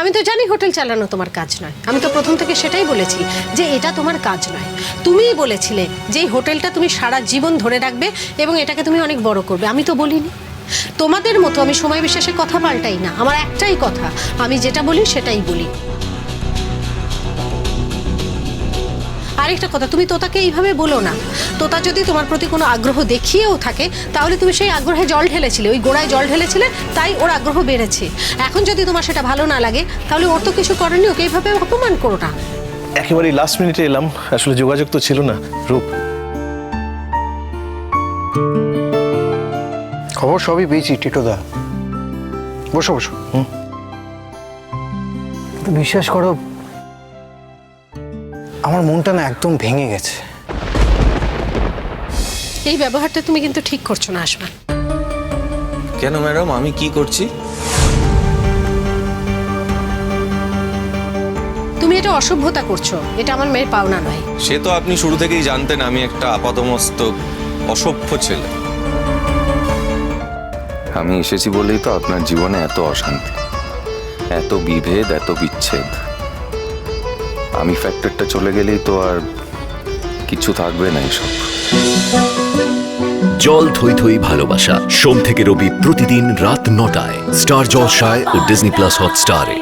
আমি তো জানি হোটেল চালানো তোমার কাজ নয়। আমি তো প্রথম থেকে সেটাই বলেছি যে এটা তোমার কাজ নয়। তুমিই বলেছিলে যে এই হোটেলটা তুমি সারা জীবন ধরে রাখবে এবং এটাকে তুমি অনেক বড় করবে। আমি তো বলিনি। তোমাদের মতো আমি সময় বিশেষে কথা পাল্টাই না। আমার একটাই কথা, আমি যেটা বলি সেটাই বলি। আরেকটা কথা তুমি তোতাকে এইভাবে বলো না। তোতা যদি তোমার প্রতি কোনো আগ্রহ দেখিয়েও থাকে তাহলে তুমি সেই আগ্রহে জল ঢেলেছিলে ওই গোড়ায় জল ঢেলেছিলে তাই ওর আগ্রহ বেড়েছে। এখন যদি তোমার সেটা ভালো না লাগে তাহলে ওর তো কিছু করেনি ওকে এইভাবে অপমান করো না। একেবারে লাস্ট মিনিটে এলাম আসলে যোগাযোগ তো ছিল না রূপ। খবর সবই পেয়েছি টিটোদা বসো বসো। কিন্তু বিশ্বাস করো আমার মনটা না একদম ভেঙে গেছে। এই ব্যবহারটা তুমি কিন্তু ঠিক করছ না আসমান কেন ম্যাডাম? আমি কি করছি? তুমি এটা অসভ্যতা করছ। এটা আমার মেয়ের পাওনা নয়। সে তো আপনি শুরু থেকেই জানতেন আমি একটা আপাতমস্তক অসভ্য ছেলে। আমি এসেছি বলেই তো আপনার জীবনে এত অশান্তি। এত বিভেদ এত বিচ্ছেদ। আমি ফ্যাক্টরটা চলে গেলেই তো আর কিছু থাকবে না এসব। জল থই থই ভালোবাসা। সোম থেকে রবি প্রতিদিন রাত নটায়। স্টার জলসায় ও ডিজনি প্লাস হটস্টারে